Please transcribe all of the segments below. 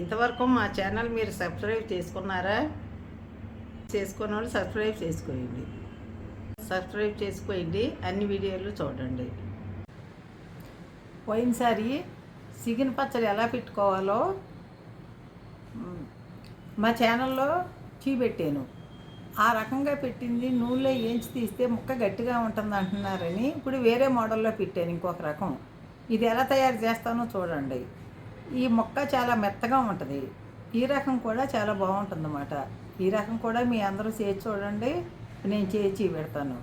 ఇంతవరకు మా ఛానల్ మీరు సబ్స్క్రైబ్ చేసుకున్నారా? చేసుకున్న వాళ్ళు సబ్స్క్రైబ్ చేసుకోండి సబ్స్క్రైబ్ చేసుకోండి అన్ని వీడియోలు చూడండి. పోయినసారి సిగిన పచ్చడి ఎలా పెట్టుకోవాలో మా ఛానల్లో చూపెట్టాను ఆ రకంగా పెట్టింది. నూనెలో ఏంచి తీస్తే ముక్క గట్టిగా ఉంటుంది అంటున్నారని ఇప్పుడు వేరే మోడల్లో పెట్టాను ఇంకొక రకం. ఇది ఎలా తయారు చేస్తానో చూడండి. ఈ మొక్క చాలా మెత్తగా ఉంటుంది. ఈ రకం కూడా చాలా బాగుంటుంది అన్నమాట ఈ రకం కూడా మీ అందరూ చేసి చూడండి. నేను చేసి పెడతాను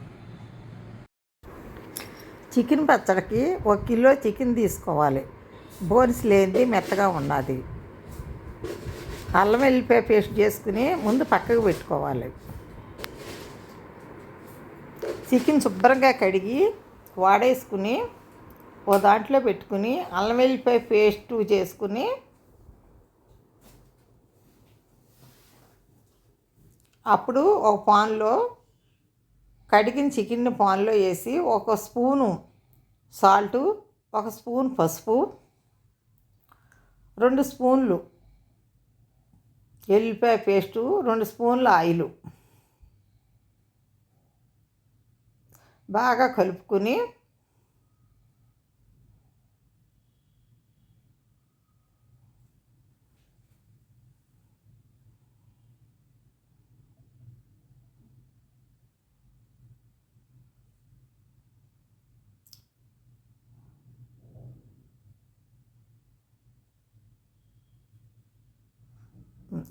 చికెన్ పచ్చడికి ఒక కిలో చికెన్ తీసుకోవాలి. బోన్స్ లేనిది మెత్తగా ఉన్నది. అల్లం వెల్లిపాయ పేస్ట్ చేసుకుని ముందు పక్కకు పెట్టుకోవాలి. చికెన్ శుభ్రంగా కడిగి వాడేసుకుని ఓ దాంట్లో పెట్టుకుని అల్లం వెల్లిపాయ పేస్ట్ చేసుకుని అప్పుడు ఒక పాన్లో కడిగిన చికెన్ పాన్లో వేసి ఒక స్పూను సాల్టు ఒక స్పూన్ పసుపు రెండు స్పూన్లు ఎల్లిపాయ పేస్టు రెండు స్పూన్ల ఆయిల్. బాగా కలుపుకొని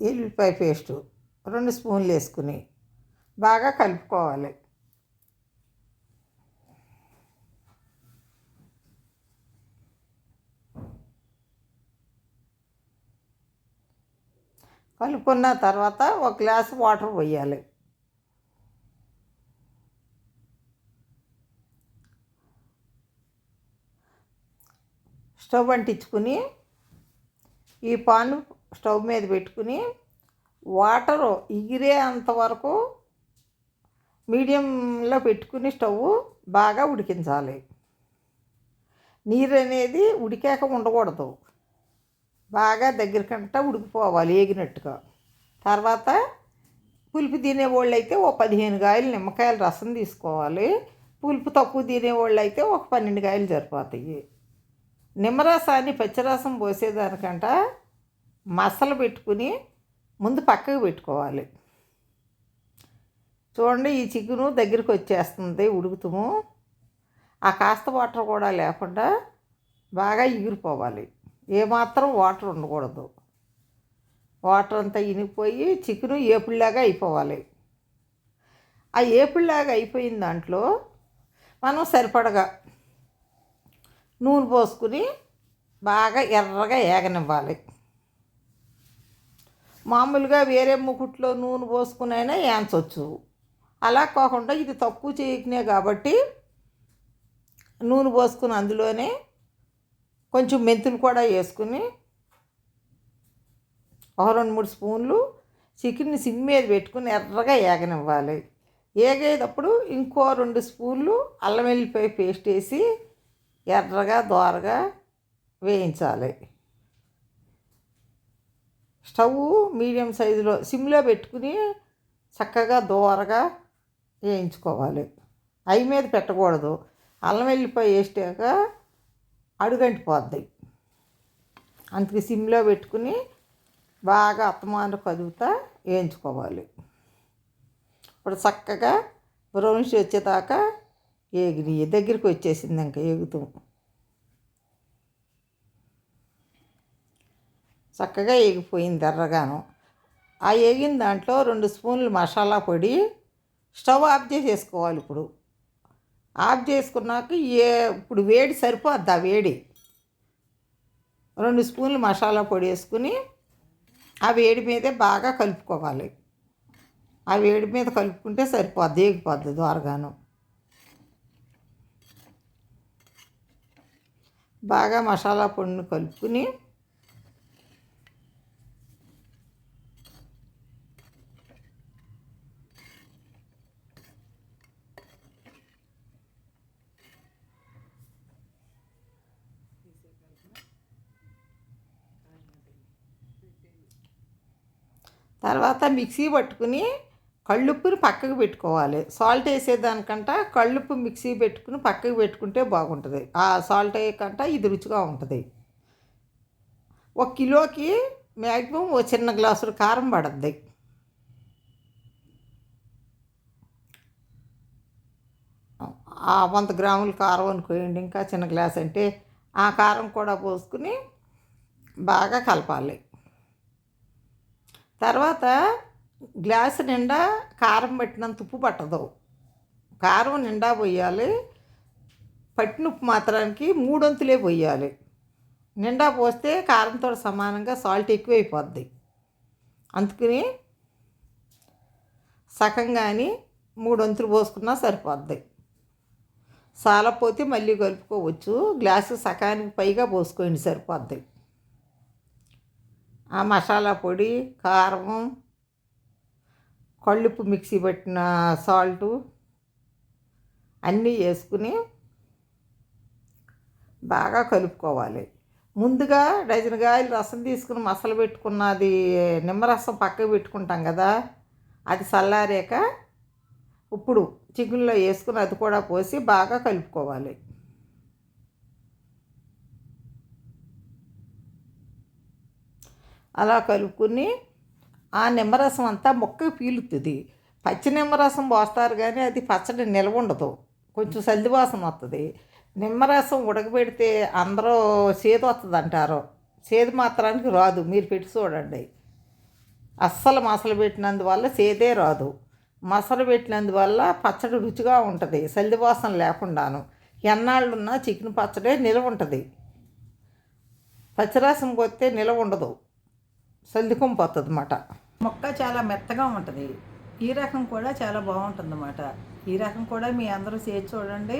ఎల్లిపాయ పేస్టు రెండు స్పూన్లు వేసుకుని బాగా కలుపుకోవాలి. కలుపుకున్న తర్వాత ఒక గ్లాస్ వాటర్ పోయాలి. స్టవ్ అంటించుకుని ఈ పాను స్టవ్ మీద పెట్టుకుని వాటర్ ఎగిరే అంతవరకు మీడియంలో పెట్టుకుని స్టవ్ బాగా ఉడికించాలి. నీరు అనేది ఉడికాక ఉండకూడదు. బాగా దగ్గరకంట ఉడికిపోవాలి ఏగినట్టుగా. తర్వాత పులుపు తినేవాళ్ళు అయితే ఓ పదిహేను కాయలు నిమ్మకాయల రసం తీసుకోవాలి. పులుపు తక్కువ తినేవాళ్ళు అయితే ఒక పన్నెండు కాయలు సరిపోతాయి. నిమ్మరసాన్ని పచ్చిరసం పోసేదానికంట మసలు పెట్టుకుని ముందు పక్కకు పెట్టుకోవాలి. చూడండి ఈ చికెను దగ్గరికి వచ్చేస్తుంది ఉడుకుతాము. ఆ కాస్త వాటర్ కూడా లేకుండా బాగా ఎగిరిపోవాలి. ఏమాత్రం వాటర్ ఉండకూడదు. వాటర్ అంతా ఇనిగిపోయి చికెను ఏపుల్లాగా అయిపోవాలి. ఆ ఏపుల్లాగా అయిపోయిన దాంట్లో మనం సరిపడగా నూనె పోసుకుని బాగా ఎర్రగా ఏగనివ్వాలి. మామూలుగా వేరే ముకుట్లో నూనె పోసుకుని అయినా అలా కాకుండా ఇది తక్కువ చేయకనే కాబట్టి నూనె పోసుకుని అందులోనే కొంచెం మెంతులు కూడా వేసుకుని ఒక రెండు మూడు స్పూన్లు చికెన్ని సిమ్ మీద పెట్టుకుని ఎర్రగా ఏగనివ్వాలి. ఏగేటప్పుడు ఇంకో రెండు స్పూన్లు అల్లం వెల్లిపాయ పేస్ట్ వేసి ఎర్రగా దోరగా వేయించాలి. స్టవ్ మీడియం సైజులో సిమ్లో పెట్టుకుని చక్కగా దోరగా వేయించుకోవాలి. అయి మీద పెట్టకూడదు. అల్లం వెల్లిపాయ వేసాక అడుగంటిపోద్ది. అందుకే సిమ్లో పెట్టుకుని బాగా అత్తమాన కదుగుతా వేయించుకోవాలి. ఇప్పుడు చక్కగా బ్రౌన్స్ వచ్చేదాకా ఏగిరి దగ్గరికి వచ్చేసింది ఇంకా ఎగుతాం చక్కగా ఎగిపోయింది ఎర్రగాను. ఆ ఎగిన దాంట్లో రెండు స్పూన్లు మసాలా పొడి స్టవ్ ఆఫ్ చేసేసుకోవాలి ఇప్పుడు. ఆఫ్ చేసుకున్నాక ఏ ఇప్పుడు వేడి సరిపోద్ది ఆ వేడి. రెండు స్పూన్లు మసాలా పొడి వేసుకుని ఆ వేడి మీదే బాగా కలుపుకోవాలి. ఆ వేడి మీద కలుపుకుంటే సరిపోద్ది ఎగిపోద్ది ద్వారగాను. బాగా మసాలా పొడిని కలుపుకుని తర్వాత మిక్సీ పట్టుకుని కళ్ళుప్పుని పక్కకు పెట్టుకోవాలి. సాల్ట్ వేసేదానికంట కళ్ళుప్పు మిక్సీ పెట్టుకుని పక్కకు పెట్టుకుంటే బాగుంటుంది. ఆ సాల్ట్ కంట ఇది రుచిగా ఉంటుంది. ఒక కిలోకి మ్యాక్సిమం ఓ చిన్న గ్లాసులు కారం పడద్ది. ఆ వంద గ్రాముల కారం అనుకోండి ఇంకా చిన్న గ్లాస్ అంటే ఆ కారం కూడా పోసుకుని బాగా కలపాలి. తర్వాత గ్లాసు నిండా కారం పట్టినంత ఉప్పు పట్టదు. కారం నిండా పోయాలి. పట్టిన ఉప్పు మాత్రానికి మూడొంతులే పోయాలి. నిండా పోస్తే కారంతో సమానంగా సాల్ట్ ఎక్కువైపోద్ది. అందుకని సగం కానీ మూడొంతులు పోసుకున్నా సరిపోద్ది. సాలపోతే మళ్ళీ కలుపుకోవచ్చు. గ్లాసు సకానికి పైగా పోసుకోండి సరిపోద్ది. ఆ మసాలా పొడి కారం కళ్ళుప్పు మిక్సీ పెట్టిన సాల్టు అన్నీ వేసుకుని బాగా కలుపుకోవాలి. ముందుగా డజన్ కాయలు రసం తీసుకుని మసలు పెట్టుకున్నది నిమ్మరసం పక్కకు పెట్టుకుంటాం కదా అది చల్లారాక ఇప్పుడు చికెన్లో వేసుకుని అది కూడా పోసి బాగా కలుపుకోవాలి. అలా కలుపుకుని ఆ నిమ్మరసం అంతా మొక్కకు పీలుతుంది. పచ్చి నిమ్మరసం పోస్తారు కానీ అది పచ్చడి నిల్వ ఉండదు. కొంచెం సల్దివాసన వస్తుంది నిమ్మరసం ఉడకబెడితే అందరూ సేదు వస్తుంది అంటారు. చేదు మాత్రానికి రాదు. మీరు పెట్టి చూడండి. అస్సలు మసలు పెట్టినందువల్ల చేదే రాదు. మసలు పెట్టినందువల్ల పచ్చడి రుచిగా ఉంటుంది. సల్దివాసన లేకుండాను. ఎన్నాళ్ళున్నా చికెన్ పచ్చడే నిల్వ ఉంటుంది. పచ్చిరసం పోతే నిల్వ ఉండదు. సల్దికం పోతుంది అన్నమాట మొక్క చాలా మెత్తగా ఉంటుంది. ఈ రకం కూడా చాలా బాగుంటుంది అన్నమాట ఈ రకం కూడా మీ అందరూ చేసి చూడండి.